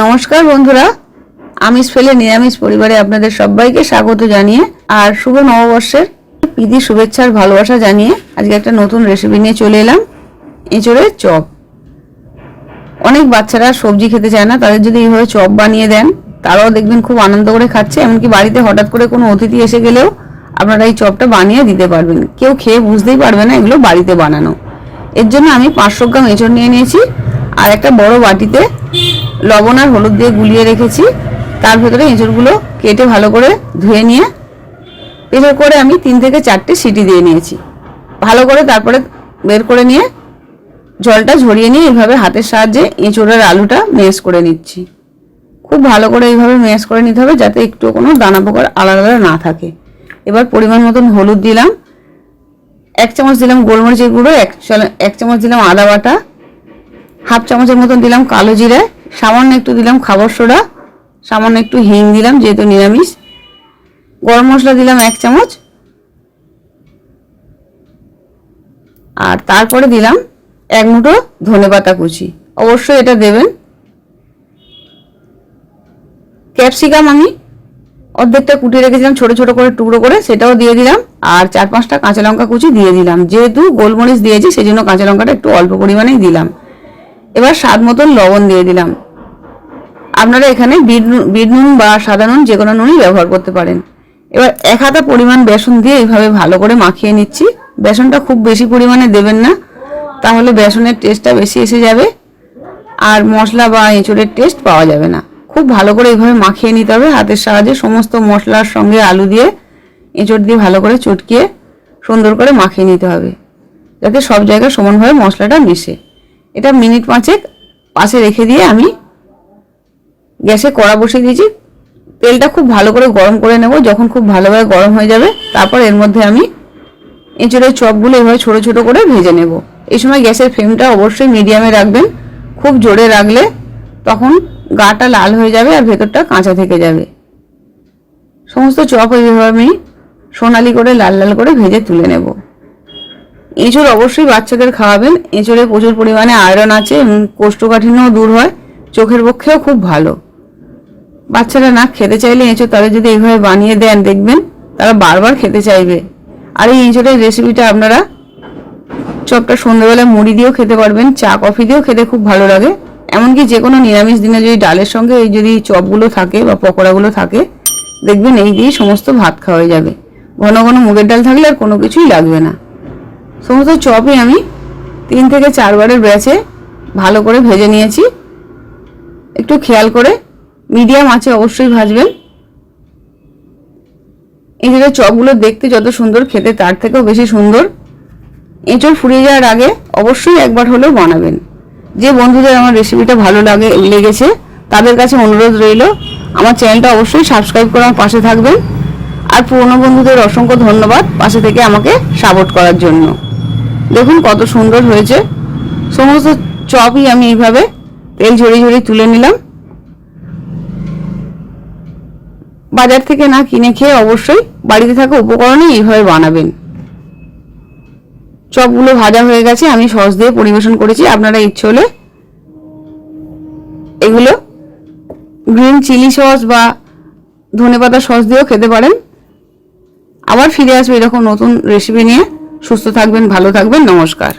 নমস্কার বন্ধুরা আমিষ ফেলে নিরামিষ পরিবারে আপনাদের সবাইকে স্বাগত জানিয়ে আর শুভ নববর্ষের প্রীতি শুভেচ্ছার ভালোবাসা জানিয়ে আজকে একটা নতুন রেসিপি নিয়ে চলে এলাম, এঁচড়ের চপ। অনেক বাচ্চারা সবজি খেতে চায় না, তাদের যদি এইভাবে চপ বানিয়ে দেন, তারাও দেখবেন খুব আনন্দ করে খাচ্ছে, এমনকি বাড়িতে হঠাৎ করে কোনো অতিথি এসে গেলেও আপনারা এই চপটা বানিয়ে দিতে পারবেন। কেউ খেয়ে বুঝতেই পারবে না এগুলো বাড়িতে বানানো। এর জন্য আমি পাঁচশো গ্রাম এঁচড় নিয়ে নিয়েছি, আর একটা বড় বাটিতে লবণ আর হলুদ দিয়ে গুলিয়ে রেখেছি। তার ভেতরে এঁচড়গুলো কেটে ভালো করে ধুয়ে নিয়ে প্রেসার করে আমি তিন থেকে চারটে সিটি দিয়ে নিয়েছি। ভালো করে তারপরে বের করে নিয়ে জলটা ঝরিয়ে নিয়ে এইভাবে হাতের সাহায্যে এঁচড়ের আলুটা মেশ করে নিচ্ছি। খুব ভালো করে এইভাবে মেশ করে নিতে হবে যাতে একটু কোনো দানা পোকার আলাদা আলাদা না থাকে। এবার পরিমাণ মতন হলুদ দিলাম। এক চামচ দিলাম গোলমরিচের গুঁড়ো, এক এক চামচ দিলাম আদা বাটা, হাফ চামচের মতন দিলাম কালো জিরে সামান্য একটু দিলাম খাবার সোডা, সামান্য একটু হিং দিলাম, যেহেতু নিরামিষ। গরম মশলা দিলাম এক চামচ। আর তারপরে দিলাম এক মুঠো ধনে পাতা কুচি। অবশ্যই এটা দেবেন। ক্যাপসিকাম আমি অর্ধেকটা কুটিয়ে রেখেছিলাম, ছোট ছোট করে, টুকরো করে, সেটাও দিয়ে দিলাম। আর চার পাঁচটা কাঁচা লঙ্কা কুচি দিয়ে দিলাম। যেহেতু গোলমরিচ দিয়েছি, সেজন্য কাঁচা লঙ্কাটা একটু অল্প পরিমাণেই দিলাম। এবার স্বাদ মতন লবণ দিয়ে দিলাম। আপনারা এখানে বিট নুন- বা সাদা নুন, যে কোনো নুনই ব্যবহার করতে পারেন। এবার এক হাতা পরিমাণ বেসন দিয়ে এইভাবে ভালো করে মাখিয়ে নিচ্ছি। বেসনটা খুব বেশি পরিমাণে দেবেন না, তাহলে বেসনের টেস্টটা বেশি এসে যাবে। আর মশলা বা এঁচড়ের টেস্ট পাওয়া যাবে না। খুব ভালো করে এইভাবে মাখিয়ে নিতে হবে হাতের সাহায্যে সমস্ত মশলার সঙ্গে আলু দিয়ে, এঁচড় দিয়ে ভালো করে চটকিয়ে সুন্দর করে মাখিয়ে নিতে হবে, যাতে সব জায়গায় সমানভাবে মশলাটা মিশে। এটা মিনিট পাঁচেক পাশে রেখে দিয়ে আমি গ্যাসে কড়া বসিয়ে দিয়েছি। তেলটা খুব ভালো করে গরম করে নেব। যখন খুব ভালোভাবে গরম হয়ে যাবে, তারপর এর মধ্যে আমি এঁচড়ের চপগুলো এভাবে ছোট ছোট করে ভেজে নেব। এই সময় গ্যাসের ফ্লেমটা অবশ্যই মিডিয়ামে রাখবেন। খুব জোরে রাখলে তখন গাটা লাল হয়ে যাবে আর ভেতরটা কাঁচা থেকে যাবে। সমস্ত চপ এইভাবে আমি সোনালি করে লাল লাল করে ভেজে তুলে নেব। এঁচড় অবশ্যই বাচ্চাদের খাওয়াবেন। এঁচড়ে প্রচুর পরিমাণে আয়রন আছে এবং কোষ্ঠকাঠিন্যও দূর হয়। চোখের পক্ষেও খুব ভালো। বাচ্চারা না খেতে চাইলে এঁচো তাদের যদি এইভাবে বানিয়ে দেন, দেখবেন তারা বারবার খেতে চাইবে। আর এই এঁচড়ের রেসিপিটা আপনারা চপটা সন্ধ্যেবেলায় মুড়ি দিয়েও খেতে পারবেন, চা, কফি দিয়েও খেতে খুব ভালো লাগে। এমনকি যে কোনো নিরামিষ দিনে যদি ডালের সঙ্গে এই যদি চপগুলো থাকে বা পকোড়াগুলো থাকে, দেখবেন এই দিয়েই সমস্ত ভাত খাওয়া যাবে। ঘন ঘন মুগের ডাল থাকলে আর কোনো কিছুই লাগবে না। সমস্ত চপই আমি তিন থেকে চারবারের ব্যাচে ভালো করে ভেজে নিয়েছি। একটু খেয়াল করে মিডিয়াম আছে, অবশ্যই ভাজবেন। এঁচড়ের চপগুলো দেখতে যত সুন্দর, খেতে তার থেকেও বেশি সুন্দর। এঁচড় ফুরিয়ে যাওয়ার আগে অবশ্যই একবার হলেও বানাবেন। যে বন্ধুদের আমার রেসিপিটা ভালো লাগে, লেগেছে, তাদের কাছে অনুরোধ রইল, আমার চ্যানেলটা অবশ্যই সাবস্ক্রাইব করে আমার পাশে থাকবেন। আর পুরনো বন্ধুদের অসংখ্য ধন্যবাদ পাশে থেকে আমাকে সাপোর্ট করার জন্য। দেখুন কত সুন্দর হয়েছে। সমস্ত চপই আমি এইভাবে তেল ঝরিয়ে ঝরিয়ে তুলে নিলাম। বাজার থেকে না কিনে খেয়ে অবশ্যই বাড়িতে থাকা উপকরণই এইভাবে বানাবেন। চপগুলো ভাজা হয়ে গেছে, আমি সস দিয়ে পরিবেশন করেছি। আপনারা ইচ্ছে হলে এগুলো গ্রিন চিলি সস বা ধনেপাতা সস দিয়েও খেতে পারেন। আবার ফিরে আসবে এরকম নতুন রেসিপি নিয়ে। সুস্থ থাকবেন, ভালো থাকবেন, নমস্কার।